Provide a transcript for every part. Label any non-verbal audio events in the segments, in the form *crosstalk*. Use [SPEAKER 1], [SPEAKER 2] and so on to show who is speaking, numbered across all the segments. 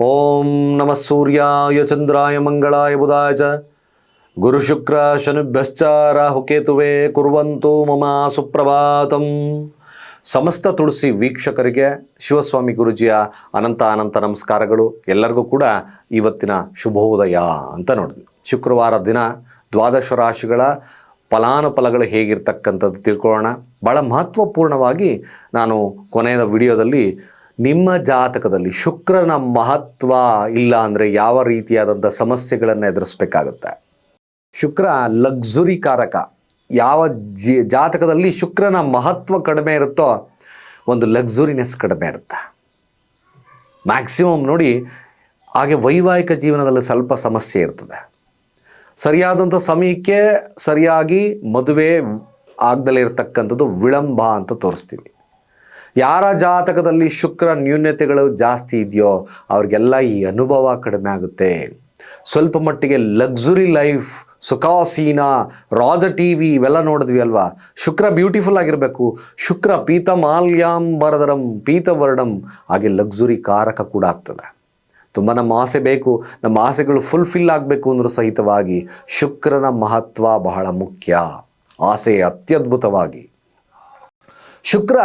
[SPEAKER 1] ಓಂ ನಮಃ ಸೂರ್ಯಾಯ ಚಂದ್ರಾಯ ಮಂಗಳಾಯ ಬುಧಾಯ ಚ. ಗುರುಶುಕ್ರ ಶನಿಭ್ಯಶ್ಚ ರಾಹುಕೇತುವೆ ಕುರುವಂತು ಮಮ ಸುಪ್ರಭಾತಂ. ಸಮಸ್ತ ತುಳಸಿ ವೀಕ್ಷಕರಿಗೆ ಶಿವಸ್ವಾಮಿ ಗುರುಜಿಯ ಅನಂತ ಅನಂತ ನಮಸ್ಕಾರಗಳು. ಎಲ್ಲರಿಗೂ ಕೂಡ ಇವತ್ತಿನ ಶುಭೋದಯ ಅಂತ ನೋಡಿದ್ವಿ. ಶುಕ್ರವಾರ ದಿನ ದ್ವಾದಶ ರಾಶಿಗಳ ಫಲಾನುಫಲಗಳು ಹೇಗಿರ್ತಕ್ಕಂಥದ್ದು ತಿಳ್ಕೊಳ್ಳೋಣ. ಭಾಳ ಮಹತ್ವಪೂರ್ಣವಾಗಿ ನಾನು ಕೊನೆಯ ವಿಡಿಯೋದಲ್ಲಿ ನಿಮ್ಮ ಜಾತಕದಲ್ಲಿ ಶುಕ್ರನ ಮಹತ್ವ ಇಲ್ಲ ಅಂದರೆ ಯಾವ ರೀತಿಯಾದಂಥ ಸಮಸ್ಯೆಗಳನ್ನು ಎದುರಿಸಬೇಕಾಗುತ್ತೆ? ಶುಕ್ರ ಲಕ್ಸುರಿ ಕಾರಕ. ಯಾವ ಜಿ, ಜಾತಕದಲ್ಲಿ ಶುಕ್ರನ ಮಹತ್ವ ಕಡಿಮೆ ಇರುತ್ತೋ ಒಂದು ಲಕ್ಸುರಿನೆಸ್ ಕಡಿಮೆ ಇರುತ್ತೆ. ಮ್ಯಾಕ್ಸಿಮಮ್ ನೋಡಿ, ಹಾಗೆ ವೈವಾಹಿಕ ಜೀವನದಲ್ಲಿ ಸ್ವಲ್ಪ ಸಮಸ್ಯೆ ಇರ್ತದೆ. ಸರಿಯಾದಂಥ ಸಮಯಕ್ಕೆ ಸರಿಯಾಗಿ ಮದುವೆ ಆಗದಲ್ಲೇ ಇರತಕ್ಕಂಥದ್ದು ವಿಳಂಬ ಅಂತ ತೋರಿಸ್ತೀವಿ. ಯಾರ ಜಾತಕದಲ್ಲಿ ಶುಕ್ರ ನ್ಯೂನ್ಯತೆಗಳು ಜಾಸ್ತಿ ಇದೆಯೋ ಅವ್ರಿಗೆಲ್ಲ ಈ ಅನುಭವ ಕಡಿಮೆ ಆಗುತ್ತೆ. ಸ್ವಲ್ಪ ಮಟ್ಟಿಗೆ ಲಕ್ಸುರಿ ಲೈಫ್ ಸುಖಾಸೀನ, ರಾಜ ಟಿ ವಿ ಇವೆಲ್ಲ ನೋಡಿದ್ವಿ ಅಲ್ವಾ? ಶುಕ್ರ ಬ್ಯೂಟಿಫುಲ್ ಆಗಿರಬೇಕು. ಶುಕ್ರ ಪೀತ ಮಾಲ್ಯಾಂಬರದರಂ ಪೀತವರ್ಣಂ, ಹಾಗೆ ಲಕ್ಸುರಿ ಕಾರಕ ಕೂಡ ಆಗ್ತದೆ. ತುಂಬ ನಮ್ಮ ಆಸೆ ಬೇಕು. ನಮ್ಮ ಆಸೆಗಳು ಫುಲ್ಫಿಲ್ ಆಗಬೇಕು ಅಂದರೂ ಸಹಿತವಾಗಿ ಶುಕ್ರನ ಮಹತ್ವ ಬಹಳ ಮುಖ್ಯ. ಆಸೆ ಅತ್ಯದ್ಭುತವಾಗಿ. ಶುಕ್ರ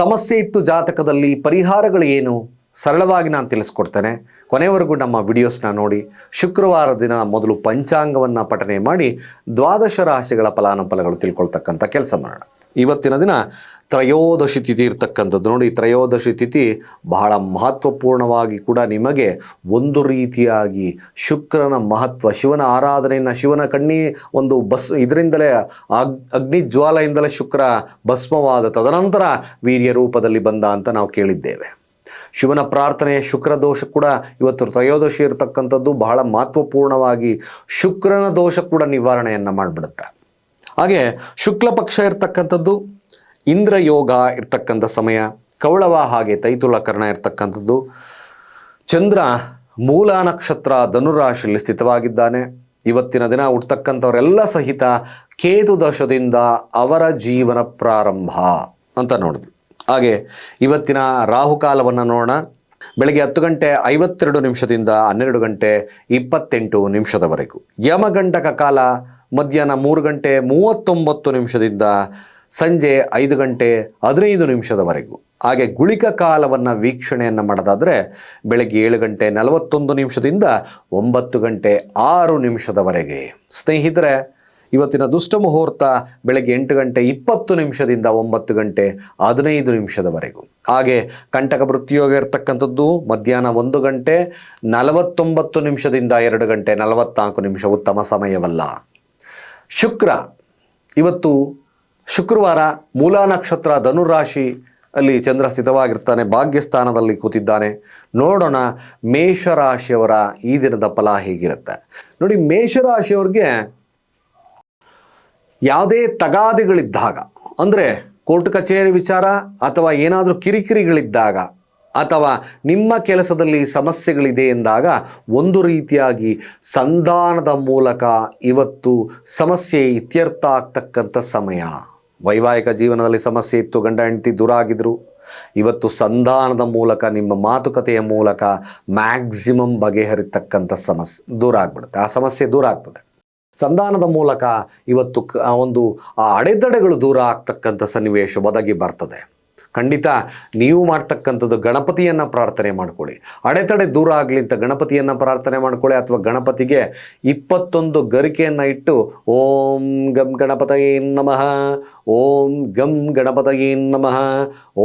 [SPEAKER 1] ಸಮಸ್ಯೆ ಇತ್ತು ಜಾತಕದಲ್ಲಿ, ಪರಿಹಾರಗಳು ಏನು? ಸರಳವಾಗಿ ನಾನು ತಿಳಿಸ್ಕೊಡ್ತೇನೆ. ಕೊನೆವರೆಗೂ ನಮ್ಮ ವಿಡಿಯೋಸ್ನ ನೋಡಿ, ಶುಕ್ರವಾರ ದಿನ ಮೊದಲು ಪಂಚಾಂಗವನ್ನು ಪಠನೆ ಮಾಡಿ ದ್ವಾದಶ ರಾಶಿಗಳ ಫಲಾನುಫಲಗಳು ತಿಳ್ಕೊಳ್ತಕ್ಕಂಥ ಕೆಲಸ ಮಾಡೋಣ. ಇವತ್ತಿನ ದಿನ ತ್ರಯೋದಶಿ ತಿಥಿ ಇರ್ತಕ್ಕಂಥದ್ದು. ನೋಡಿ, ತ್ರಯೋದಶಿ ತಿಥಿ ಬಹಳ ಮಹತ್ವಪೂರ್ಣವಾಗಿ ಕೂಡ ನಿಮಗೆ ಒಂದು ರೀತಿಯಾಗಿ ಶುಕ್ರನ ಮಹತ್ವ, ಶಿವನ ಆರಾಧನೆಯನ್ನು, ಶಿವನ ಕಣ್ಣಿ ಒಂದು ಬಸ್, ಇದರಿಂದಲೇ ಅಗ್, ಅಗ್ನಿ ಜ್ವಾಲೆಯಿಂದಲೇ ಶುಕ್ರ ಭಸ್ಮವಾದ ತದನಂತರ ವೀರ್ಯ ರೂಪದಲ್ಲಿ ಬಂದ ಅಂತ ನಾವು ಕೇಳಿದ್ದೇವೆ. ಶಿವನ ಪ್ರಾರ್ಥನೆ ಶುಕ್ರ ದೋಷ ಕೂಡ ಇವತ್ತು ತ್ರಯೋದಶಿ ಇರತಕ್ಕಂಥದ್ದು ಬಹಳ ಮಹತ್ವಪೂರ್ಣವಾಗಿ ಶುಕ್ರನ ದೋಷ ಕೂಡ ನಿವಾರಣೆಯನ್ನು ಮಾಡಿಬಿಡುತ್ತೆ. ಹಾಗೆ ಶುಕ್ಲ ಪಕ್ಷ ಇರ್ತಕ್ಕಂಥದ್ದು ಇಂದ್ರ ಯೋಗ ಇರ್ತಕ್ಕಂಥ ಸಮಯ, ಕೌಳವ ಹಾಗೆ ತೈತುಲ ಕರ್ಣ ಇರ್ತಕ್ಕಂಥದ್ದು. ಚಂದ್ರ ಮೂಲ ನಕ್ಷತ್ರ ಧನುರಾಶಿಯಲ್ಲಿ ಸ್ಥಿತವಾಗಿದ್ದಾನೆ. ಇವತ್ತಿನ ದಿನ ಹುಟ್ಟತಕ್ಕಂಥವರೆಲ್ಲ ಸಹಿತ ಕೇತು ದಶದಿಂದ ಅವರ ಜೀವನ ಪ್ರಾರಂಭ ಅಂತ ನೋಡಿದ್ವಿ. ಹಾಗೆ ಇವತ್ತಿನ ರಾಹುಕಾಲವನ್ನು ನೋಡೋಣ. ಬೆಳಗ್ಗೆ ಹತ್ತು ಗಂಟೆ ಐವತ್ತೆರಡು ನಿಮಿಷದಿಂದ ಹನ್ನೆರಡು ಗಂಟೆ ಇಪ್ಪತ್ತೆಂಟು ನಿಮಿಷದವರೆಗೂ. ಯಮಗಂಟಕ ಕಾಲ ಮಧ್ಯಾಹ್ನ ಮೂರು ಗಂಟೆ ಮೂವತ್ತೊಂಬತ್ತು ನಿಮಿಷದಿಂದ ಸಂಜೆ ಐದು ಗಂಟೆ ಹದಿನೈದು ನಿಮಿಷದವರೆಗೂ. ಹಾಗೆ ಗುಳಿಕ ಕಾಲವನ್ನು ವೀಕ್ಷಣೆಯನ್ನು ಮಾಡೋದಾದರೆ ಬೆಳಗ್ಗೆ ಏಳು ಗಂಟೆ ನಲವತ್ತೊಂದು ನಿಮಿಷದಿಂದ ಒಂಬತ್ತು ಗಂಟೆ ಆರು ನಿಮಿಷದವರೆಗೆ. ಸ್ನೇಹಿತರೆ, ಇವತ್ತಿನ ದುಷ್ಟ ಮುಹೂರ್ತ ಬೆಳಗ್ಗೆ ಎಂಟು ಗಂಟೆ ಇಪ್ಪತ್ತು ನಿಮಿಷದಿಂದ ಒಂಬತ್ತು ಗಂಟೆ ಹದಿನೈದು ನಿಮಿಷದವರೆಗೂ. ಹಾಗೆ ಕಂಟಕ ವೃತ್ತಿಯೋಗ ಇರತಕ್ಕಂಥದ್ದು ಮಧ್ಯಾಹ್ನ ಒಂದು ಗಂಟೆ ನಲವತ್ತೊಂಬತ್ತು ನಿಮಿಷದಿಂದ ಎರಡು ಗಂಟೆ ನಲವತ್ನಾಲ್ಕು ನಿಮಿಷ ಉತ್ತಮ ಸಮಯವಲ್ಲ. ಶುಕ್ರ, ಇವತ್ತು ಶುಕ್ರವಾರ ಮೂಲಾ ನಕ್ಷತ್ರ ಧನುರಾಶಿ ಅಲ್ಲಿ ಚಂದ್ರ ಸ್ಥಿತವಾಗಿರ್ತಾನೆ, ಭಾಗ್ಯಸ್ಥಾನದಲ್ಲಿ ಕೂತಿದ್ದಾನೆ. ನೋಡೋಣ ಮೇಷರಾಶಿಯವರ ಈ ದಿನದ ಫಲ ಹೇಗಿರುತ್ತೆ. ನೋಡಿ ಮೇಷರಾಶಿಯವ್ರಿಗೆ ಯಾವುದೇ ತಗಾದೆಗಳಿದ್ದಾಗ, ಅಂದರೆ ಕೋರ್ಟ್ ಕಚೇರಿ ವಿಚಾರ ಅಥವಾ ಏನಾದರೂ ಕಿರಿಕಿರಿಗಳಿದ್ದಾಗ ಅಥವಾ ನಿಮ್ಮ ಕೆಲಸದಲ್ಲಿ ಸಮಸ್ಯೆಗಳಿದೆ ಎಂದಾಗ ಒಂದು ರೀತಿಯಾಗಿ ಸಂಧಾನದ ಮೂಲಕ ಇವತ್ತು ಸಮಸ್ಯೆ ಇತ್ಯರ್ಥ ಆಗ್ತಕ್ಕಂಥ ಸಮಯ. ವೈವಾಹಿಕ ಜೀವನದಲ್ಲಿ ಸಮಸ್ಯೆ ಇತ್ತು, ಗಂಡ ಹೆಂಡತಿ ದೂರ ಆಗಿದ್ದರು ಇವತ್ತು ಸಂಧಾನದ ಮೂಲಕ, ನಿಮ್ಮ ಮಾತುಕತೆಯ ಮೂಲಕ ಮ್ಯಾಕ್ಸಿಮಮ್ ಬಗೆಹರಿತಕ್ಕಂಥ ಸಮಸ್ಯೆ ದೂರ ಆಗ್ಬಿಡುತ್ತೆ ಆ ಸಮಸ್ಯೆ ದೂರ ಆಗ್ತದೆ ಸಂಧಾನದ ಮೂಲಕ ಇವತ್ತು ಒಂದು, ಆ ಅಡೆತಡೆಗಳು ದೂರ ಆಗ್ತಕ್ಕಂಥ ಸನ್ನಿವೇಶ ಒದಗಿ ಬರ್ತದೆ. ಖಂಡಿತ ನೀವು ಮಾಡ್ತಕ್ಕಂಥದ್ದು ಗಣಪತಿಯನ್ನು ಪ್ರಾರ್ಥನೆ ಮಾಡ್ಕೊಳ್ಳಿ. ಅಡೆತಡೆ ದೂರ ಆಗಲಿ ಅಂತ ಗಣಪತಿಯನ್ನು ಪ್ರಾರ್ಥನೆ ಮಾಡ್ಕೊಳ್ಳಿ ಅಥವಾ ಗಣಪತಿಗೆ ಇಪ್ಪತ್ತೊಂದು ಗರಿಕೆಯನ್ನು ಇಟ್ಟು, ಓಂ ಗಂ ಗಣಪತಯೇ ನಮಃ, ಓಂ ಗಂ ಗಣಪತಯೇ ನಮಃ,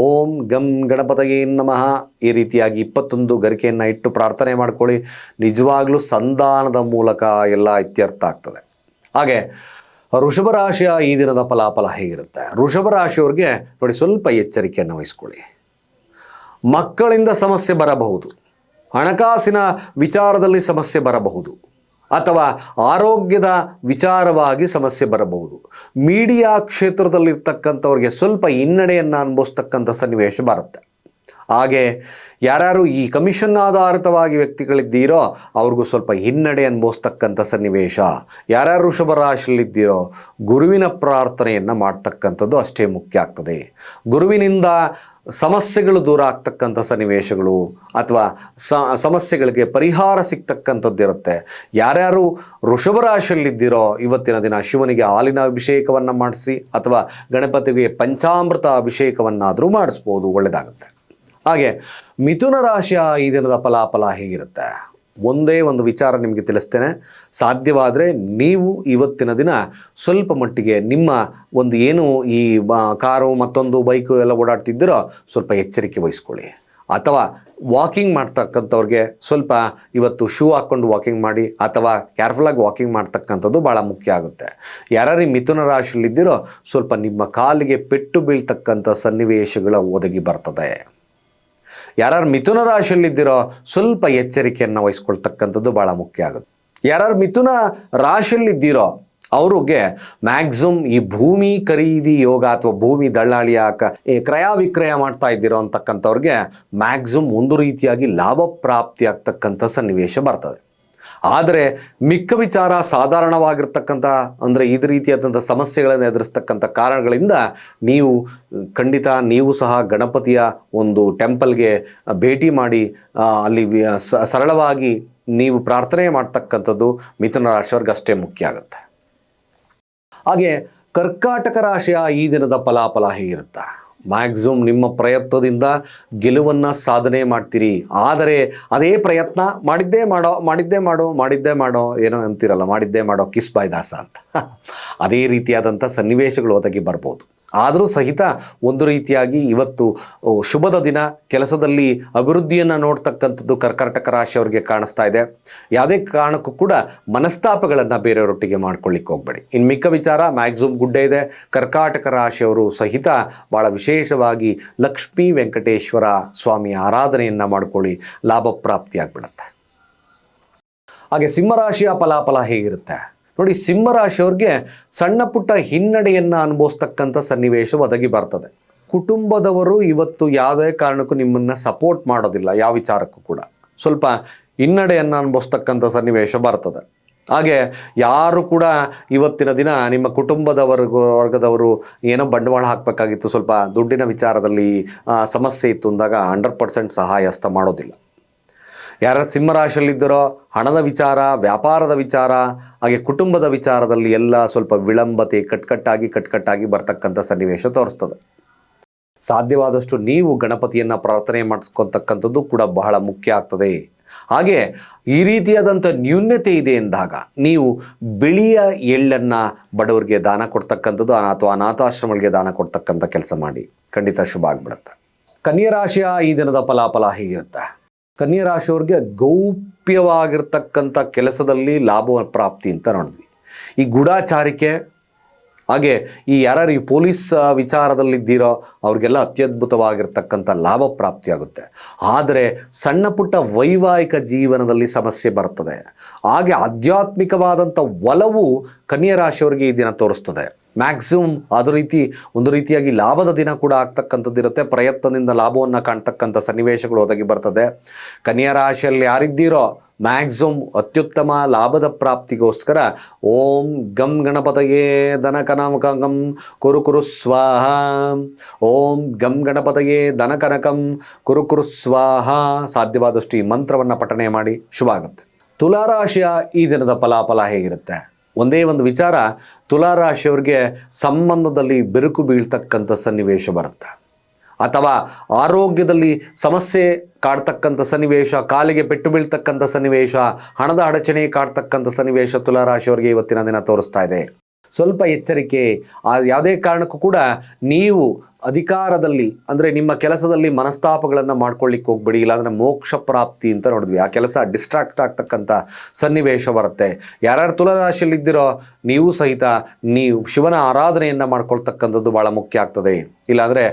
[SPEAKER 1] ಓಂ ಗಂ ಗಣಪತಯೇ ನಮಃ ಈ ರೀತಿಯಾಗಿ ಇಪ್ಪತ್ತೊಂದು ಗರಿಕೆಯನ್ನು ಇಟ್ಟು ಪ್ರಾರ್ಥನೆ ಮಾಡ್ಕೊಳ್ಳಿ. ನಿಜವಾಗ್ಲೂ ಸಂಧಾನದ ಮೂಲಕ ಎಲ್ಲ ಇತ್ಯರ್ಥ ಆಗ್ತದೆ. ಹಾಗೆ ವೃಷಭ ರಾಶಿಯ ಈ ದಿನದ ಫಲಾಫಲ ಹೇಗಿರುತ್ತೆ? ವೃಷಭ ರಾಶಿಯವ್ರಿಗೆ ನೋಡಿ ಸ್ವಲ್ಪ ಎಚ್ಚರಿಕೆಯನ್ನು ವಹಿಸ್ಕೊಳ್ಳಿ. ಮಕ್ಕಳಿಂದ ಸಮಸ್ಯೆ ಬರಬಹುದು. ಹಣಕಾಸಿನ ವಿಚಾರದಲ್ಲಿ ಸಮಸ್ಯೆ ಬರಬಹುದು. ಅಥವಾ ಆರೋಗ್ಯದ ವಿಚಾರವಾಗಿ ಸಮಸ್ಯೆ ಬರಬಹುದು. ಮೀಡಿಯಾ ಕ್ಷೇತ್ರದಲ್ಲಿರ್ತಕ್ಕಂಥವ್ರಿಗೆ ಸ್ವಲ್ಪ ಹಿನ್ನಡೆಯನ್ನು ಅನುಭವಿಸ್ತಕ್ಕಂಥ ಸನ್ನಿವೇಶ ಬರುತ್ತೆ. ಹಾಗೆ ಯಾರ್ಯಾರು ಈ ಕಮಿಷನ್ ಆಧಾರಿತವಾಗಿ ವ್ಯಕ್ತಿಗಳಿದ್ದೀರೋ ಅವ್ರಿಗೂ ಸ್ವಲ್ಪ ಹಿನ್ನಡೆ ಅನುಭವಿಸ್ತಕ್ಕಂಥ ಸನ್ನಿವೇಶ. ಯಾರ್ಯಾರು ವೃಷಭ ರಾಶಿಯಲ್ಲಿದ್ದೀರೋ ಗುರುವಿನ ಪ್ರಾರ್ಥನೆಯನ್ನು ಮಾಡ್ತಕ್ಕಂಥದ್ದು ಅಷ್ಟೇ ಮುಖ್ಯ ಆಗ್ತದೆ. ಗುರುವಿನಿಂದ ಸಮಸ್ಯೆಗಳು ದೂರ ಆಗ್ತಕ್ಕಂಥ ಸನ್ನಿವೇಶಗಳು ಅಥವಾ ಸಮಸ್ಯೆಗಳಿಗೆ ಪರಿಹಾರ ಸಿಗ್ತಕ್ಕಂಥದ್ದಿರುತ್ತೆ ಯಾರ್ಯಾರು ವೃಷಭ ರಾಶಿಯಲ್ಲಿದ್ದೀರೋ ಇವತ್ತಿನ ದಿನ ಶಿವನಿಗೆ ಹಾಲಿನ ಅಭಿಷೇಕವನ್ನು ಮಾಡಿಸಿ ಅಥವಾ ಗಣಪತಿಗೆ ಪಂಚಾಮೃತ ಅಭಿಷೇಕವನ್ನಾದರೂ ಮಾಡಿಸ್ಬೋದು ಒಳ್ಳೆಯದಾಗುತ್ತೆ ಹಾಗೆ ಮಿಥುನ ರಾಶಿಯ ಈ ದಿನದ ಫಲಾಫಲ ಹೇಗಿರುತ್ತೆ? ಒಂದೇ ಒಂದು ವಿಚಾರ ನಿಮಗೆ ತಿಳಿಸ್ತೇನೆ. ಸಾಧ್ಯವಾದರೆ ನೀವು ಇವತ್ತಿನ ದಿನ ಸ್ವಲ್ಪ ಮಟ್ಟಿಗೆ ನಿಮ್ಮ ಒಂದು ಏನು ಈ ಕಾರು ಮತ್ತೊಂದು ಬೈಕು ಎಲ್ಲ ಓಡಾಡ್ತಿದ್ದೀರೋ ಸ್ವಲ್ಪ ಎಚ್ಚರಿಕೆ ವಹಿಸ್ಕೊಳ್ಳಿ. ಅಥವಾ ವಾಕಿಂಗ್ ಮಾಡ್ತಕ್ಕಂಥವ್ರಿಗೆ ಸ್ವಲ್ಪ ಇವತ್ತು ಶೂ ಹಾಕ್ಕೊಂಡು ವಾಕಿಂಗ್ ಮಾಡಿ ಅಥವಾ ಕೇರ್ಫುಲ್ಲಾಗಿ ವಾಕಿಂಗ್ ಮಾಡ್ತಕ್ಕಂಥದ್ದು ಭಾಳ ಮುಖ್ಯ ಆಗುತ್ತೆ. ಈ ಮಿಥುನ ರಾಶಿಯಲ್ಲಿದ್ದೀರೋ ಸ್ವಲ್ಪ ನಿಮ್ಮ ಕಾಲಿಗೆ ಪೆಟ್ಟು ಬೀಳ್ತಕ್ಕಂಥ ಸನ್ನಿವೇಶಗಳ ಒದಗಿ ಬರ್ತದೆ. ಯಾರ್ಯಾರು ಮಿಥುನ ರಾಶಿಯಲ್ಲಿದ್ದೀರೋ ಸ್ವಲ್ಪ ಎಚ್ಚರಿಕೆಯನ್ನು ವಹಿಸ್ಕೊಳ್ತಕ್ಕಂಥದ್ದು ಭಾಳ ಮುಖ್ಯ ಆಗುತ್ತೆ. ಯಾರು ಮಿಥುನ ರಾಶಿಯಲ್ಲಿದ್ದೀರೋ ಅವ್ರಿಗೆ ಮ್ಯಾಕ್ಸಿಮಮ್ ಈ ಭೂಮಿ ಖರೀದಿ ಯೋಗ ಅಥವಾ ಭೂಮಿ ದಳ್ಳಾಳಿ ಹಾಕ ಈ ಕ್ರಯ ವಿಕ್ರಯ ಮಾಡ್ತಾ ಇದ್ದೀರೋ ಅಂತಕ್ಕಂಥವ್ರಿಗೆ ಮ್ಯಾಕ್ಸಿಮಮ್ ಒಂದು ರೀತಿಯಾಗಿ ಲಾಭ ಪ್ರಾಪ್ತಿ ಆಗ್ತಕ್ಕಂಥ ಸನ್ನಿವೇಶ ಬರ್ತದೆ. ಆದರೆ ಮಿಕ್ಕ ವಿಚಾರ ಸಾಧಾರಣವಾಗಿರ್ತಕ್ಕಂಥ, ಅಂದರೆ ಇದು ರೀತಿಯಾದಂಥ ಸಮಸ್ಯೆಗಳನ್ನು ಎದುರಿಸ್ತಕ್ಕಂಥ ಕಾರಣಗಳಿಂದ ನೀವು ಖಂಡಿತ ನೀವು ಸಹ ಗಣಪತಿಯ ಒಂದು ಟೆಂಪಲ್ಗೆ ಭೇಟಿ ಮಾಡಿ ಅಲ್ಲಿ ಸರಳವಾಗಿ ನೀವು ಪ್ರಾರ್ಥನೆ ಮಾಡ್ತಕ್ಕಂಥದ್ದು ಮಿಥುನ ರಾಶಿಯವ್ರಿಗೆ ಅಷ್ಟೇ ಮುಖ್ಯ ಆಗುತ್ತೆ. ಹಾಗೆ ಕರ್ಕಾಟಕ ರಾಶಿಯ ಈ ದಿನದ ಫಲಾಫಲ ಹೇಗಿರುತ್ತೆ? ಮ್ಯಾಕ್ಸಿಮಮ್ ನಿಮ್ಮ ಪ್ರಯತ್ನದಿಂದ ಗೆಲುವನ್ನು ಸಾಧನೆ ಮಾಡ್ತೀರಿ. ಆದರೆ ಅದೇ ಪ್ರಯತ್ನ ಮಾಡಿದ್ದೇ ಮಾಡೋ ಮಾಡಿದ್ದೇ ಮಾಡೋ ಮಾಡಿದ್ದೇ ಮಾಡೋ ಏನೋ ಅಂತೀರಲ್ಲ, ಮಾಡಿದ್ದೇ ಮಾಡೋ ಕಿಸ್ ಬಾಯ್ ದಾಸ ಅಂತ. *laughs* ಅದೇ ರೀತಿಯಾದಂಥ ಸನ್ನಿವೇಶಗಳು ಒದಗಿ ಬರ್ಬೋದು. ಆದರೂ ಸಹಿತ ಒಂದು ರೀತಿಯಾಗಿ ಇವತ್ತು ಶುಭದ ದಿನ, ಕೆಲಸದಲ್ಲಿ ಅಭಿವೃದ್ಧಿಯನ್ನು ನೋಡ್ತಕ್ಕಂಥದ್ದು ಕರ್ಕಾಟಕ ರಾಶಿಯವರಿಗೆ ಕಾಣಿಸ್ತಾ ಇದೆ. ಯಾವುದೇ ಕಾರಣಕ್ಕೂ ಕೂಡ ಮನಸ್ತಾಪಗಳನ್ನು ಬೇರೆಯವರೊಟ್ಟಿಗೆ ಮಾಡ್ಕೊಳ್ಳಿಕ್ಕೆ ಹೋಗಬೇಡಿ. ಇನ್ನು ಮಿಕ್ಕ ವಿಚಾರ, ಮ್ಯಾಕ್ಸಿಮಮ್ ಗುಡ್ಡೆ ಇದೆ. ಕರ್ಕಾಟಕ ರಾಶಿಯವರು ಸಹಿತ ಭಾಳ ವಿಶೇಷವಾಗಿ ಲಕ್ಷ್ಮೀ ವೆಂಕಟೇಶ್ವರ ಸ್ವಾಮಿಯ ಆರಾಧನೆಯನ್ನು ಮಾಡಿಕೊಳ್ಳಿ. ಲಾಭ ಪ್ರಾಪ್ತಿಯಾಗ್ಬಿಡುತ್ತೆ. ಹಾಗೆ ಸಿಂಹರಾಶಿಯ ಫಲಾಫಲ ಹೇಗಿರುತ್ತೆ? ನೋಡಿ, ಸಿಂಹರಾಶಿಯವ್ರಿಗೆ ಸಣ್ಣ ಪುಟ್ಟ ಹಿನ್ನಡೆಯನ್ನು ಅನುಭವಿಸ್ತಕ್ಕಂಥ ಸನ್ನಿವೇಶ ಒದಗಿ ಬರ್ತದೆ. ಕುಟುಂಬದವರು ಇವತ್ತು ಯಾವುದೇ ಕಾರಣಕ್ಕೂ ನಿಮ್ಮನ್ನು ಸಪೋರ್ಟ್ ಮಾಡೋದಿಲ್ಲ, ಯಾವ ವಿಚಾರಕ್ಕೂ ಕೂಡ. ಸ್ವಲ್ಪ ಹಿನ್ನಡೆಯನ್ನು ಅನುಭವಿಸ್ತಕ್ಕಂಥ ಸನ್ನಿವೇಶ ಬರ್ತದೆ. ಹಾಗೆ ಯಾರು ಕೂಡ ಇವತ್ತಿನ ದಿನ ನಿಮ್ಮ ಕುಟುಂಬದವರ್ಗ, ವರ್ಗದವರು ಏನೋ ಬಂಡವಾಳ ಹಾಕಬೇಕಾಗಿತ್ತು, ಸ್ವಲ್ಪ ದುಡ್ಡಿನ ವಿಚಾರದಲ್ಲಿ ಸಮಸ್ಯೆ ಇತ್ತು ಅಂದಾಗ ಹಂಡ್ರೆಡ್ ಪರ್ಸೆಂಟ್ ಸಹಾಯಸ್ತ ಮಾಡೋದಿಲ್ಲ. ಯಾರ ಸಿಂಹರಾಶಿಯಲ್ಲಿದ್ದರೋ ಹಣದ ವಿಚಾರ, ವ್ಯಾಪಾರದ ವಿಚಾರ, ಹಾಗೆ ಕುಟುಂಬದ ವಿಚಾರದಲ್ಲಿ ಎಲ್ಲ ಸ್ವಲ್ಪ ವಿಳಂಬತೆ, ಕಟ್ಕಟ್ಟಾಗಿ ಕಟ್ಕಟ್ಟಾಗಿ ಬರ್ತಕ್ಕಂಥ ಸನ್ನಿವೇಶ ತೋರಿಸ್ತದೆ. ಸಾಧ್ಯವಾದಷ್ಟು ನೀವು ಗಣಪತಿಯನ್ನು ಪ್ರಾರ್ಥನೆ ಮಾಡಿಸ್ಕೊತಕ್ಕಂಥದ್ದು ಕೂಡ ಬಹಳ ಮುಖ್ಯ ಆಗ್ತದೆ. ಹಾಗೆ ಈ ರೀತಿಯಾದಂಥ ನ್ಯೂನ್ಯತೆ ಇದೆ ಎಂದಾಗ ನೀವು ಬಿಳಿಯ ಎಳ್ಳನ್ನು ಬಡವರಿಗೆ ದಾನ ಕೊಡ್ತಕ್ಕಂಥದ್ದು ಅಥವಾ ಅನಾಥಾಶ್ರಮಗಳಿಗೆ ದಾನ ಕೊಡ್ತಕ್ಕಂಥ ಕೆಲಸ ಮಾಡಿ. ಖಂಡಿತ ಶುಭ ಆಗ್ಬಿಡುತ್ತೆ. ಕನ್ಯರಾಶಿಯ ಈ ದಿನದ ಫಲಾಫಲ ಹೇಗಿರುತ್ತೆ? ಕನ್ಯಾ ರಾಶಿಯವ್ರಿಗೆ ಗೌಪ್ಯವಾಗಿರ್ತಕ್ಕಂಥ ಕೆಲಸದಲ್ಲಿ ಲಾಭ ಪ್ರಾಪ್ತಿ ಅಂತ ನೋಡಿದ್ವಿ. ಈ ಗೂಢಾಚಾರಿಕೆ, ಹಾಗೆ ಈ ಯಾರ್ಯಾರು ಈ ಪೊಲೀಸ್ ವಿಚಾರದಲ್ಲಿದ್ದೀರೋ ಅವ್ರಿಗೆಲ್ಲ ಅತ್ಯದ್ಭುತವಾಗಿರ್ತಕ್ಕಂಥ ಲಾಭ ಪ್ರಾಪ್ತಿಯಾಗುತ್ತೆ ಆದರೆ ಸಣ್ಣ ಪುಟ್ಟ ವೈವಾಹಿಕ ಜೀವನದಲ್ಲಿ ಸಮಸ್ಯೆ ಬರ್ತದೆ. ಹಾಗೆ ಆಧ್ಯಾತ್ಮಿಕವಾದಂಥ ಒಲವು ಕನ್ಯಾ ರಾಶಿಯವರಿಗೆ ಈ ದಿನ ತೋರಿಸ್ತದೆ. ಮ್ಯಾಕ್ಸಿಮಮ್ ಅದು ರೀತಿ, ಒಂದು ರೀತಿಯಾಗಿ ಲಾಭದ ದಿನ ಕೂಡ ಆಗ್ತಕ್ಕಂಥದ್ದು ಇರುತ್ತೆ. ಪ್ರಯತ್ನದಿಂದ ಲಾಭವನ್ನು ಕಾಣ್ತಕ್ಕಂಥ ಸನ್ನಿವೇಶಗಳು ಒದಗಿ ಬರ್ತದೆ. ಕನ್ಯಾ ರಾಶಿಯಲ್ಲಿ ಯಾರಿದ್ದೀರೋ ಮ್ಯಾಕ್ಸಿಮಮ್ ಅತ್ಯುತ್ತಮ ಲಾಭದ ಪ್ರಾಪ್ತಿಗೋಸ್ಕರ ಓಂ ಗಂ ಗಣಪತಯೇ ದನಕನಕಂ ಕುರು ಕುರು ಸ್ವಾಹ. ಓಂ ಗಂ ಗಣಪತಯೇ ದನಕನಕಂ ಕುರು ಕುರು ಸ್ವಾಹ. ಸಾಧ್ಯವಾದಷ್ಟು ಈ ಮಂತ್ರವನ್ನು ಪಠನೆ ಮಾಡಿ. ಶುಭ ಆಗುತ್ತೆ ತುಲಾರಾಶಿಯ ಈ ದಿನದ ಫಲಾಫಲ ಹೇಗಿರುತ್ತೆ? ಒಂದೇ ಒಂದು ವಿಚಾರ ತುಲಾರಾಶಿಯವ್ರಿಗೆ ಸಂಬಂಧದಲ್ಲಿ ಬೆರುಕು ಬೀಳ್ತಕ್ಕಂಥ ಸನ್ನಿವೇಶ ಬರುತ್ತೆ. ಅಥವಾ ಆರೋಗ್ಯದಲ್ಲಿ ಸಮಸ್ಯೆ ಕಾಡ್ತಕ್ಕಂಥ ಸನ್ನಿವೇಶ, ಕಾಲಿಗೆ ಪೆಟ್ಟು ಬೀಳ್ತಕ್ಕಂಥ ಸನ್ನಿವೇಶ, ಹಣದ ಅಡಚಣೆ ಕಾಡ್ತಕ್ಕಂಥ ಸನ್ನಿವೇಶ ತುಲಾರಾಶಿಯವರಿಗೆ ಇವತ್ತಿನ ದಿನ ತೋರಿಸ್ತಾ ಇದೆ. ಸ್ವಲ್ಪ ಎಚ್ಚರಿಕೆ, ಆ ಯಾವುದೇ ಕಾರಣಕ್ಕೂ ಕೂಡ ನೀವು ಅಧಿಕಾರದಲ್ಲಿ, ಅಂದರೆ ನಿಮ್ಮ ಕೆಲಸದಲ್ಲಿ ಮನಸ್ತಾಪಗಳನ್ನು ಮಾಡ್ಕೊಳ್ಳಿಕ್ಕೆ ಹೋಗ್ಬೇಡಿ, ಇಲ್ಲಾಂದರೆ ಮೋಕ್ಷ ಪ್ರಾಪ್ತಿ ಅಂತ ನೋಡಿದ್ವಿ. ಆ ಕೆಲಸ ಡಿಸ್ಟ್ರಾಕ್ಟ್ ಆಗ್ತಕ್ಕಂಥ ಸನ್ನಿವೇಶ ಬರುತ್ತೆ. ಯಾರ್ಯಾರು ತುಲಾರಾಶಿಯಲ್ಲಿದ್ದೀರೋ ನೀವು ಸಹಿತ ನೀವು ಶಿವನ ಆರಾಧನೆಯನ್ನು ಮಾಡ್ಕೊಳ್ತಕ್ಕಂಥದ್ದು ಭಾಳ ಮುಖ್ಯ ಆಗ್ತದೆ. ಇಲ್ಲಾಂದರೆ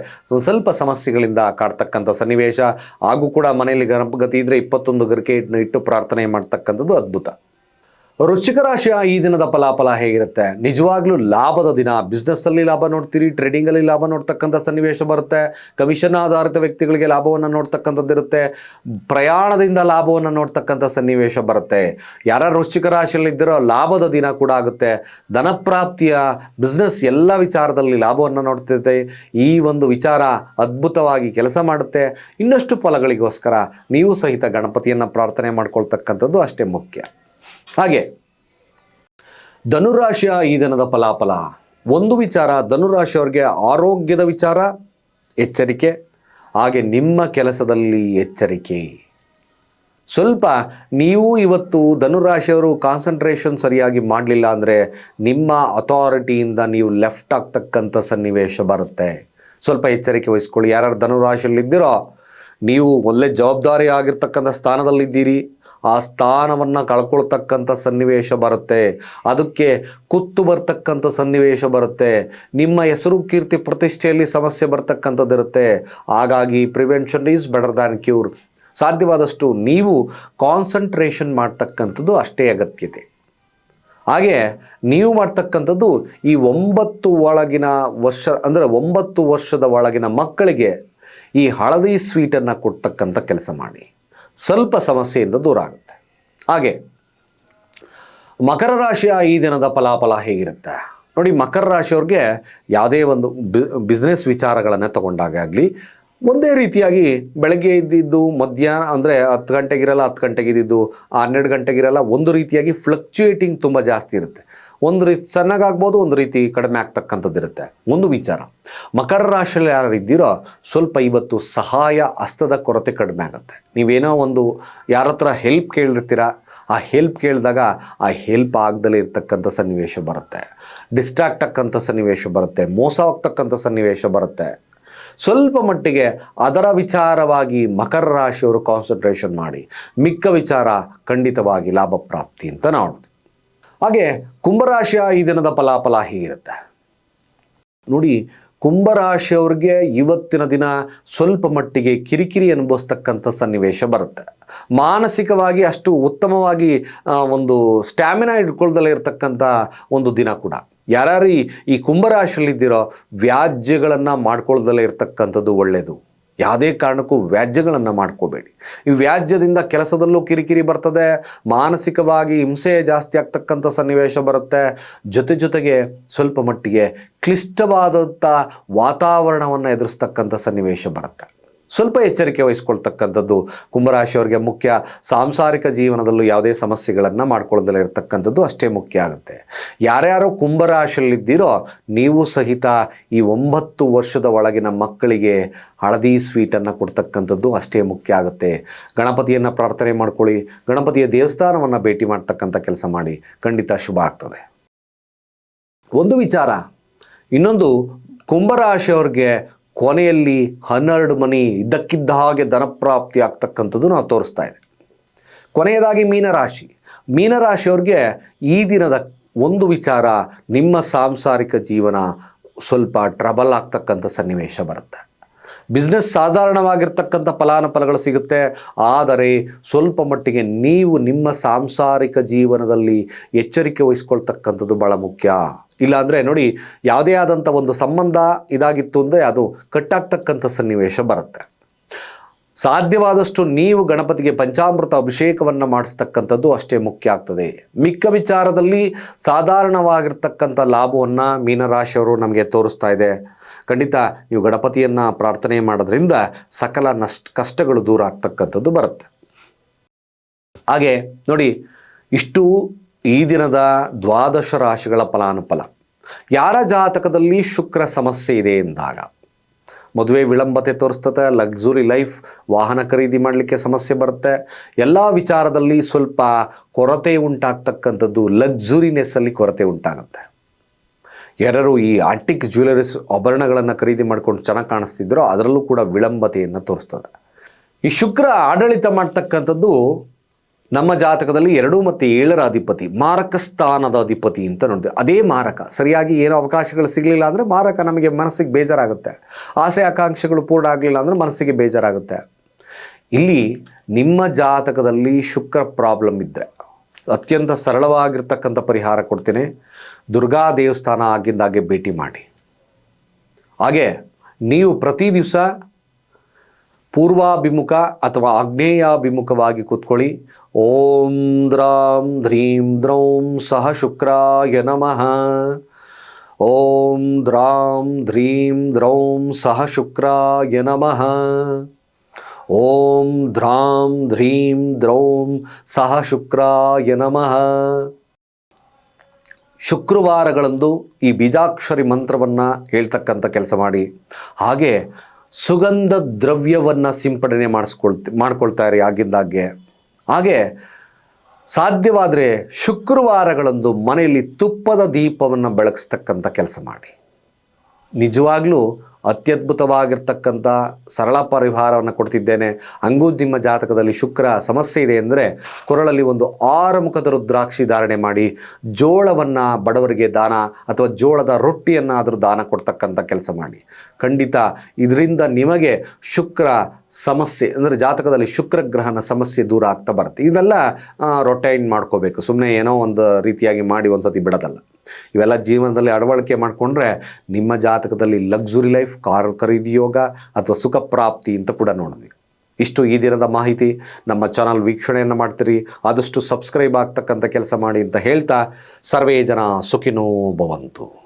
[SPEAKER 1] ಸ್ವಲ್ಪ ಸಮಸ್ಯೆಗಳಿಂದ ಕಾಡ್ತಕ್ಕಂಥ ಸನ್ನಿವೇಶ, ಹಾಗೂ ಕೂಡ ಮನೆಯಲ್ಲಿ ಗರ್ಭಗತಿ ಇದ್ದರೆ ಇಪ್ಪತ್ತೊಂದು ಗರಿಕೆ ಇಟ್ಟು ಪ್ರಾರ್ಥನೆ ಮಾಡ್ತಕ್ಕಂಥದ್ದು ಅದ್ಭುತ. ವೃಶ್ಚಿಕ ರಾಶಿಯ ಈ ದಿನದ ಫಲಾಫಲ ಹೇಗಿರುತ್ತೆ? ನಿಜವಾಗ್ಲೂ ಲಾಭದ ದಿನ. ಬಿಸ್ನೆಸ್ ಅಲ್ಲಿ ಲಾಭ ನೋಡ್ತೀರಿ ಟ್ರೇಡಿಂಗ್ ಅಲ್ಲಿ ಲಾಭ ನೋಡ್ತಕ್ಕಂಥ ಸನ್ನಿವೇಶ ಬರುತ್ತೆ. ಕಮಿಷನ್ ಆಧಾರಿತ ವ್ಯಕ್ತಿಗಳಿಗೆ ಲಾಭವನ್ನು ನೋಡ್ತಕ್ಕಂಥದ್ದಿರುತ್ತೆ. ಪ್ರಯಾಣದಿಂದ ಲಾಭವನ್ನು ನೋಡ್ತಕ್ಕಂಥ ಸನ್ನಿವೇಶ ಬರುತ್ತೆ. ಯಾರ ವೃಶ್ಚಿಕ ರಾಶಿಯಲ್ಲಿ ಇದ್ದಿರೋ ಲಾಭದ ದಿನ ಕೂಡ ಆಗುತ್ತೆ. ಧನಪ್ರಾಪ್ತಿಯ ಬಿಸ್ನೆಸ್ ಎಲ್ಲ ವಿಚಾರದಲ್ಲಿ ಲಾಭವನ್ನು ನೋಡ್ತಿರುತ್ತೆ. ಈ ಒಂದು ವಿಚಾರ ಅದ್ಭುತವಾಗಿ ಕೆಲಸ ಮಾಡುತ್ತೆ. ಇನ್ನಷ್ಟು ಫಲಗಳಿಗೋಸ್ಕರ ನೀವು ಸಹಿತ ಗಣಪತಿಯನ್ನು ಪ್ರಾರ್ಥನೆ ಮಾಡ್ಕೊಳ್ತಕ್ಕಂಥದ್ದು ಅಷ್ಟೇ ಮುಖ್ಯ. ಹಾಗೆ. ಧನುರಾಶಿಯ ಈ ದಿನದ ಫಲಾಫಲ. ಒಂದು ವಿಚಾರ, ಧನುರಾಶಿಯವರಿಗೆ ಆರೋಗ್ಯದ ವಿಚಾರ, ಎಚ್ಚರಿಕೆ, ಹಾಗೆ ನಿಮ್ಮ ಕೆಲಸದಲ್ಲಿ ಎಚ್ಚರಿಕೆ. ಸ್ವಲ್ಪ ನೀವು ಇವತ್ತು ಧನುರಾಶಿಯವರು ಕಾನ್ಸಂಟ್ರೇಷನ್ ಸರಿಯಾಗಿ ಮಾಡಲಿಲ್ಲ ಅಂದರೆ ನಿಮ್ಮ ಅಥಾರಿಟಿಯಿಂದ ನೀವು ಲೆಫ್ಟ್ ಆಗ್ತಕ್ಕಂಥ ಸನ್ನಿವೇಶ ಬರುತ್ತೆ. ಸ್ವಲ್ಪ ಎಚ್ಚರಿಕೆ ವಹಿಸ್ಕೊಳ್ಳಿ. ಯಾರ್ಯಾರು ಧನುರಾಶಿಯಲ್ಲಿದ್ದೀರೋ, ನೀವು ಒಳ್ಳೆ ಜವಾಬ್ದಾರಿ ಆಗಿರ್ತಕ್ಕಂಥ ಸ್ಥಾನದಲ್ಲಿದ್ದೀರಿ. ಆ ಸ್ಥಾನವನ್ನು ಕಳ್ಕೊಳ್ತಕ್ಕಂಥ ಸನ್ನಿವೇಶ ಬರುತ್ತೆ. ಅದಕ್ಕೆ ಕುತ್ತು ಬರ್ತಕ್ಕಂಥ ಸನ್ನಿವೇಶ ಬರುತ್ತೆ. ನಿಮ್ಮ ಹೆಸರು ಕೀರ್ತಿ ಪ್ರತಿಷ್ಠೆಯಲ್ಲಿ ಸಮಸ್ಯೆ ಬರ್ತಕ್ಕಂಥದ್ದಿರುತ್ತೆ ಹಾಗಾಗಿ prevention is better than cure ಸಾಧ್ಯವಾದಷ್ಟು ನೀವು ಕಾನ್ಸಂಟ್ರೇಷನ್ ಮಾಡ್ತಕ್ಕಂಥದ್ದು ಅಷ್ಟೇ ಅಗತ್ಯತೆ. ಹಾಗೆ ನೀವು ಮಾಡ್ತಕ್ಕಂಥದ್ದು ಈ ಒಂಬತ್ತು ಒಳಗಿನ ವರ್ಷ, ಅಂದರೆ ಒಂಬತ್ತು ವರ್ಷದ ಒಳಗಿನ ಮಕ್ಕಳಿಗೆ ಈ ಹಳದಿ ಸ್ವೀಟನ್ನು ಕೊಡ್ತಕ್ಕಂಥ ಕೆಲಸ ಮಾಡಿ. ಸ್ವಲ್ಪ ಸಮಸ್ಯೆಯಿಂದ ದೂರ ಆಗುತ್ತೆ. ಹಾಗೆ, ಮಕರ ರಾಶಿಯ ಈ ದಿನದ ಫಲಾಫಲ ಹೇಗಿರುತ್ತೆ? ನೋಡಿ, ಮಕರ ರಾಶಿಯವ್ರಿಗೆ ಯಾವುದೇ ಒಂದು ಬಿಸ್ನೆಸ್ ವಿಚಾರಗಳನ್ನು ತಗೊಂಡಾಗ ಆಗಲಿ, ಒಂದೇ ರೀತಿಯಾಗಿ ಬೆಳಗ್ಗೆ ಇದ್ದಿದ್ದು ಮಧ್ಯಾಹ್ನ ಅಂದರೆ ಹತ್ತು ಗಂಟೆಗಿರಲ್ಲ, ಹತ್ತು ಗಂಟೆಗಿದ್ದಿದ್ದು, ಹನ್ನೆರಡು ಗಂಟೆಗಿರಲ್ಲ, ಒಂದು ರೀತಿಯಾಗಿ ಫ್ಲಕ್ಚುಯೇಟಿಂಗ್ ತುಂಬ ಜಾಸ್ತಿ ಇರುತ್ತೆ. ಒಂದು ರೀತಿ ಚೆನ್ನಾಗಾಗ್ಬೋದು ಒಂದು ರೀತಿ ಕಡಿಮೆ ಆಗ್ತಕ್ಕಂಥದ್ದು ಇರುತ್ತೆ. ಒಂದು ವಿಚಾರ, ಮಕರ ರಾಶಿಯಲ್ಲಿ ಯಾರು ಇದ್ದೀರೋ ಸ್ವಲ್ಪ ಇವತ್ತು ಸಹಾಯ ಹಸ್ತದ ಕೊರತೆ ಕಡಿಮೆ ಆಗುತ್ತೆ. ನೀವೇನೋ ಒಂದು ಯಾರ ಹತ್ರ ಹೆಲ್ಪ್ ಕೇಳಿರ್ತೀರ, ಆ ಹೆಲ್ಪ್ ಕೇಳಿದಾಗ ಆ ಹೆಲ್ಪ್ ಆಗದಲ್ಲೇ ಇರ್ತಕ್ಕಂಥ ಸನ್ನಿವೇಶ ಬರುತ್ತೆ. ಡಿಸ್ಟ್ರಾಕ್ಟ್ ಆಗ್ತಕ್ಕಂಥ ಸನ್ನಿವೇಶ ಬರುತ್ತೆ, ಮೋಸ ಹೋಗ್ತಕ್ಕಂಥ ಸನ್ನಿವೇಶ ಬರುತ್ತೆ. ಸ್ವಲ್ಪ ಮಟ್ಟಿಗೆ ಅದರ ವಿಚಾರವಾಗಿ ಮಕರ ರಾಶಿಯವರು ಕಾನ್ಸಂಟ್ರೇಷನ್ ಮಾಡಿ, ಮಿಕ್ಕ ವಿಚಾರ ಖಂಡಿತವಾಗಿ ಲಾಭ ಪ್ರಾಪ್ತಿ ಅಂತ ನಾವು ಹಾಗೆ ಕುಂಭರಾಶಿಯ ಈ ದಿನದ ಫಲಾಫಲ ಹೀಗಿರುತ್ತೆ. ನೋಡಿ, ಕುಂಭರಾಶಿಯವ್ರಿಗೆ ಇವತ್ತಿನ ದಿನ ಸ್ವಲ್ಪ ಮಟ್ಟಿಗೆ ಕಿರಿಕಿರಿ ಅನುಭವಿಸ್ತಕ್ಕಂಥ ಸನ್ನಿವೇಶ ಬರುತ್ತೆ. ಮಾನಸಿಕವಾಗಿ ಅಷ್ಟು ಉತ್ತಮವಾಗಿ ಒಂದು ಸ್ಟ್ಯಾಮಿನಾ ಇಟ್ಕೊಳ್ದಲ್ಲೇ ಇರತಕ್ಕಂಥ ಒಂದು ದಿನ ಕೂಡ. ಯಾರ್ಯಾರು ಈ- ಕುಂಭರಾಶಿಯಲ್ಲಿದ್ದಿರೋ, ವ್ಯಾಜ್ಯಗಳನ್ನು ಮಾಡ್ಕೊಳ್ದಲ್ಲೇ ಇರತಕ್ಕಂಥದ್ದು ಒಳ್ಳೆಯದು ಯಾವುದೇ ಕಾರಣಕ್ಕೂ ವ್ಯಾಜ್ಯಗಳನ್ನು ಮಾಡ್ಕೋಬೇಡಿ. ಈ ವ್ಯಾಜ್ಯದಿಂದ ಕೆಲಸದಲ್ಲೂ ಕಿರಿಕಿರಿ ಬರ್ತದೆ, ಮಾನಸಿಕವಾಗಿ ಹಿಂಸೆ ಜಾಸ್ತಿ ಆಗ್ತಕ್ಕಂಥ ಸನ್ನಿವೇಶ ಬರುತ್ತೆ. ಜೊತೆ ಜೊತೆಗೆ ಸ್ವಲ್ಪ ಮಟ್ಟಿಗೆ ಕ್ಲಿಷ್ಟವಾದಂಥ ವಾತಾವರಣವನ್ನು ಎದುರಿಸ್ತಕ್ಕಂಥ ಸನ್ನಿವೇಶ ಬರುತ್ತೆ. ಸ್ವಲ್ಪ ಎಚ್ಚರಿಕೆ ವಹಿಸ್ಕೊಳ್ತಕ್ಕಂಥದ್ದು. ಕುಂಭರಾಶಿಯವರಿಗೆ ಮುಖ್ಯ ಸಾಂಸಾರಿಕ ಜೀವನದಲ್ಲೂ ಯಾವುದೇ ಸಮಸ್ಯೆಗಳನ್ನು ಮಾಡ್ಕೊಳ್ಳದಲ್ಲೇ ಇರತಕ್ಕಂಥದ್ದು ಅಷ್ಟೇ ಮುಖ್ಯ ಆಗುತ್ತೆ. ಯಾರ್ಯಾರು ಕುಂಭರಾಶಿಯಲ್ಲಿದ್ದೀರೋ ನೀವು ಸಹಿತ ಈ ಒಂಬತ್ತು ವರ್ಷದ ಒಳಗಿನ ಮಕ್ಕಳಿಗೆ ಹಳದಿ ಸ್ವೀಟನ್ನು ಕೊಡ್ತಕ್ಕಂಥದ್ದು ಅಷ್ಟೇ ಮುಖ್ಯ ಆಗುತ್ತೆ. ಗಣಪತಿಯನ್ನು ಪ್ರಾರ್ಥನೆ ಮಾಡ್ಕೊಳ್ಳಿ, ಗಣಪತಿಯ ದೇವಸ್ಥಾನವನ್ನು ಭೇಟಿ ಮಾಡ್ತಕ್ಕಂಥ ಕೆಲಸ ಮಾಡಿ, ಖಂಡಿತ ಶುಭ ಆಗ್ತದೆ. ಒಂದು ವಿಚಾರ, ಇನ್ನೊಂದು ಕುಂಭರಾಶಿಯವ್ರಿಗೆ ಕೊನೆಯಲ್ಲಿ ಹನ್ನೆರಡು ಮನಿ ಇದ್ದಕ್ಕಿದ್ದ ಹಾಗೆ ಧನಪ್ರಾಪ್ತಿ ಆಗ್ತಕ್ಕಂಥದ್ದು ನಾವು ತೋರಿಸ್ತಾ ಇದೆ. ಕೊನೆಯದಾಗಿ ಮೀನರಾಶಿ. ಮೀನರಾಶಿಯವ್ರಿಗೆ ಈ ದಿನದ ಒಂದು ವಿಚಾರ, ನಿಮ್ಮ ಸಾಂಸಾರಿಕ ಜೀವನ ಸ್ವಲ್ಪ ಟ್ರಬಲ್ ಆಗ್ತಕ್ಕಂಥ ಸನ್ನಿವೇಶ ಬರುತ್ತೆ. ಬಿಸ್ನೆಸ್ ಸಾಧಾರಣವಾಗಿರ್ತಕ್ಕಂಥ ಫಲಾನುಫಲಗಳು ಸಿಗುತ್ತೆ. ಆದರೆ ಸ್ವಲ್ಪ ಮಟ್ಟಿಗೆ ನೀವು ನಿಮ್ಮ ಸಾಂಸಾರಿಕ ಜೀವನದಲ್ಲಿ ಎಚ್ಚರಿಕೆ ವಹಿಸ್ಕೊಳ್ತಕ್ಕಂಥದ್ದು ಭಾಳ ಮುಖ್ಯ. ಇಲ್ಲಾಂದರೆ ನೋಡಿ, ಯಾವುದೇ ಆದಂಥ ಒಂದು ಸಂಬಂಧ ಇದಾಗಿತ್ತು ಅಂದರೆ ಅದು ಕಟ್ಟಾಗ್ತಕ್ಕಂಥ ಸನ್ನಿವೇಶ ಬರುತ್ತೆ. ಸಾಧ್ಯವಾದಷ್ಟು ನೀವು ಗಣಪತಿಗೆ ಪಂಚಾಮೃತ ಅಭಿಷೇಕವನ್ನು ಮಾಡಿಸ್ತಕ್ಕಂಥದ್ದು ಅಷ್ಟೇ ಮುಖ್ಯ ಆಗ್ತದೆ. ಮಿಕ್ಕ ವಿಚಾರದಲ್ಲಿ ಸಾಧಾರಣವಾಗಿರ್ತಕ್ಕಂಥ ಲಾಭವನ್ನು ಮೀನರಾಶಿಯವರು ನಮಗೆ ತೋರಿಸ್ತಾ ಇದೆ. ಖಂಡಿತ ನೀವು ಗಣಪತಿಯನ್ನು ಪ್ರಾರ್ಥನೆ ಮಾಡೋದ್ರಿಂದ ಸಕಲ ನಷ್ಟ, ಕಷ್ಟಗಳು ದೂರ ಆಗ್ತಕ್ಕಂಥದ್ದು ಬರುತ್ತೆ. ಹಾಗೆ ನೋಡಿ, ಇಷ್ಟು ಈ ದಿನದ ದ್ವಾದಶ ರಾಶಿಗಳ ಫಲಾನುಫಲ. ಯಾರ ಜಾತಕದಲ್ಲಿ ಶುಕ್ರ ಸಮಸ್ಯೆ ಇದೆ ಎಂದಾಗ, ಮದುವೆ ವಿಳಂಬತೆ ತೋರಿಸ್ತದೆ ಲಕ್ಸುರಿ ಲೈಫ್ ವಾಹನ ಖರೀದಿ ಮಾಡಲಿಕ್ಕೆ ಸಮಸ್ಯೆ ಬರುತ್ತೆ. ಎಲ್ಲ ವಿಚಾರದಲ್ಲಿ ಸ್ವಲ್ಪ ಕೊರತೆ ಉಂಟಾಗ್ತಕ್ಕಂಥದ್ದು ಲಕ್ಸುರಿನೆಸ್ಸಲ್ಲಿ ಕೊರತೆ ಉಂಟಾಗುತ್ತೆ. ಯಾರು ಈ ಆಂಟಿಕ್ ಜ್ಯುವೆಲರೀಸ್ ಆಭರಣಗಳನ್ನು ಖರೀದಿ ಮಾಡಿಕೊಂಡು ಚೆನ್ನಾಗಿ ಕಾಣಿಸ್ತಿದ್ರೋ ಅದರಲ್ಲೂ ಕೂಡ ವಿಳಂಬತೆಯನ್ನು ತೋರಿಸ್ತದೆ. ಈ ಶುಕ್ರ ಆಡಳಿತ ಮಾಡ್ತಕ್ಕಂಥದ್ದು ನಮ್ಮ ಜಾತಕದಲ್ಲಿ ಎರಡು ಮತ್ತು ಏಳರ ಅಧಿಪತಿ, ಮಾರಕ ಸ್ಥಾನದ ಅಧಿಪತಿ ಅಂತ ನೋಡ್ತೀವಿ ಅದೇ ಮಾರಕ. ಸರಿಯಾಗಿ ಏನೋ ಅವಕಾಶಗಳು ಸಿಗಲಿಲ್ಲ ಅಂದರೆ ಮಾರಕ ನಮಗೆ ಮನಸ್ಸಿಗೆ ಬೇಜಾರಾಗುತ್ತೆ. ಆಸೆ ಆಕಾಂಕ್ಷೆಗಳು ಪೂರ್ಣ ಆಗಲಿಲ್ಲ ಅಂದರೆ ಮನಸ್ಸಿಗೆ ಬೇಜಾರಾಗುತ್ತೆ. ಇಲ್ಲಿ ನಿಮ್ಮ ಜಾತಕದಲ್ಲಿ ಶುಕ್ರ ಪ್ರಾಬ್ಲಮ್ ಇದ್ದರೆ ಅತ್ಯಂತ ಸರಳವಾಗಿರ್ತಕ್ಕಂಥ ಪರಿಹಾರ ಕೊಡ್ತೀನಿ. ದುರ್ಗಾ ದೇವಸ್ಥಾನ ಆಗಿದ್ದಾಗೆ ಭೇಟಿ ಮಾಡಿ. ಹಾಗೆ ನೀವು ಪ್ರತಿ ದಿವಸ ಪೂರ್ವಾಭಿಮುಖ ಅಥವಾ ಆಗ್ನೇಯಾಭಿಮುಖವಾಗಿ ಕೂತ್ಕೊಳ್ಳಿ. ಓಂ ದ್ರಾಂ ಧ್ರೀಂ ದ್ರೌಂ ಸಹ ಶುಕ್ರಾಯ ನಮಃ. ಓಂ ದ್ರಾಂ ಧ್ರೀಂ ದ್ರೌಂ ಸಹ ಶುಕ್ರಾಯ ನಮಃ. ಓಂ ದ್ರಾಂ ಧ್ರೀಂ ದ್ರೌಂ ಸಹ ಶುಕ್ರಾಯ ನಮಃ. ಶುಕ್ರವಾರಗಳಂದು ಈ ಬೀಜಾಕ್ಷರಿ ಮಂತ್ರವನ್ನು ಹೇಳ್ತಕ್ಕಂಥ ಕೆಲಸ ಮಾಡಿ, ಹಾಗೆ ಸುಗಂಧ ದ್ರವ್ಯವನ್ನು ಸಿಂಪಡಣೆ ಮಾಡಿಸ್ಕೊಳ್ತಿ ಮಾಡ್ಕೊಳ್ತಾರೆ ಇರಿ ಆಗಿಂದಾಗ್ಗೆ ಹಾಗೆ ಸಾಧ್ಯವಾದರೆ ಶುಕ್ರವಾರಗಳಂದು ಮನೆಯಲ್ಲಿ ತುಪ್ಪದ ದೀಪವನ್ನು ಬೆಳಗಿಸ್ತಕ್ಕಂಥ ಕೆಲಸ ಮಾಡಿ. ನಿಜವಾಗ್ಲೂ ಅತ್ಯದ್ಭುತವಾಗಿರ್ತಕ್ಕಂಥ ಸರಳ ಪರಿಹಾರವನ್ನು ಕೊಡ್ತಿದ್ದೇನೆ. ಹಂಗೂ ನಿಮ್ಮ ಜಾತಕದಲ್ಲಿ ಶುಕ್ರ ಸಮಸ್ಯೆ ಇದೆ ಅಂದರೆ ಕೊರಳಲ್ಲಿ ಒಂದು ಆರು ಮುಖದ ರುದ್ರಾಕ್ಷಿ ಧಾರಣೆ ಮಾಡಿ ಜೋಳವನ್ನು ಬಡವರಿಗೆ ದಾನ ಅಥವಾ ಜೋಳದ ರೊಟ್ಟಿಯನ್ನು ಆದರೂ ದಾನ ಕೊಡ್ತಕ್ಕಂಥ ಕೆಲಸ ಮಾಡಿ. ಖಂಡಿತ ಇದರಿಂದ ನಿಮಗೆ ಶುಕ್ರ ಸಮಸ್ಯೆ ಅಂದರೆ ಜಾತಕದಲ್ಲಿ ಶುಕ್ರ ಗ್ರಹನ ಸಮಸ್ಯೆ ದೂರ ಆಗ್ತಾ ಬರುತ್ತೆ. ಇದೆಲ್ಲ ರೊಟೈನ್ ಮಾಡ್ಕೋಬೇಕು? ಸುಮ್ಮನೆ ಏನೋ ಒಂದು ರೀತಿಯಾಗಿ ಮಾಡಿ ಒಂದು ಸತಿ ಬಿಡೋದಲ್ಲ. ಇವೆಲ್ಲ ಜೀವನದಲ್ಲಿ ಅಳವಳಿಕೆ ಮಾಡಿಕೊಂಡ್ರೆ ನಿಮ್ಮ ಜಾತಕದಲ್ಲಿ ಲಕ್ಸುರಿ ಲೈಫ್ ಕಾರ್ ಖರೀದಿ ಯೋಗ ಅಥವಾ ಸುಖ ಪ್ರಾಪ್ತಿ ಅಂತ ಕೂಡ ನೋಡಿದ್ವಿ. ಇಷ್ಟು ಈ ದಿನದ ಮಾಹಿತಿ. ನಮ್ಮ ಚಾನಲ್ ವೀಕ್ಷಣೆಯನ್ನು ಮಾಡ್ತೀರಿ. ಆದಷ್ಟು ಸಬ್ಸ್ಕ್ರೈಬ್ ಆಗ್ತಕ್ಕಂಥ ಕೆಲಸ ಮಾಡಿ ಅಂತ ಹೇಳ್ತಾ, ಸರ್ವೇ ಜನ ಸುಖಿನೋ ಭವಂತು.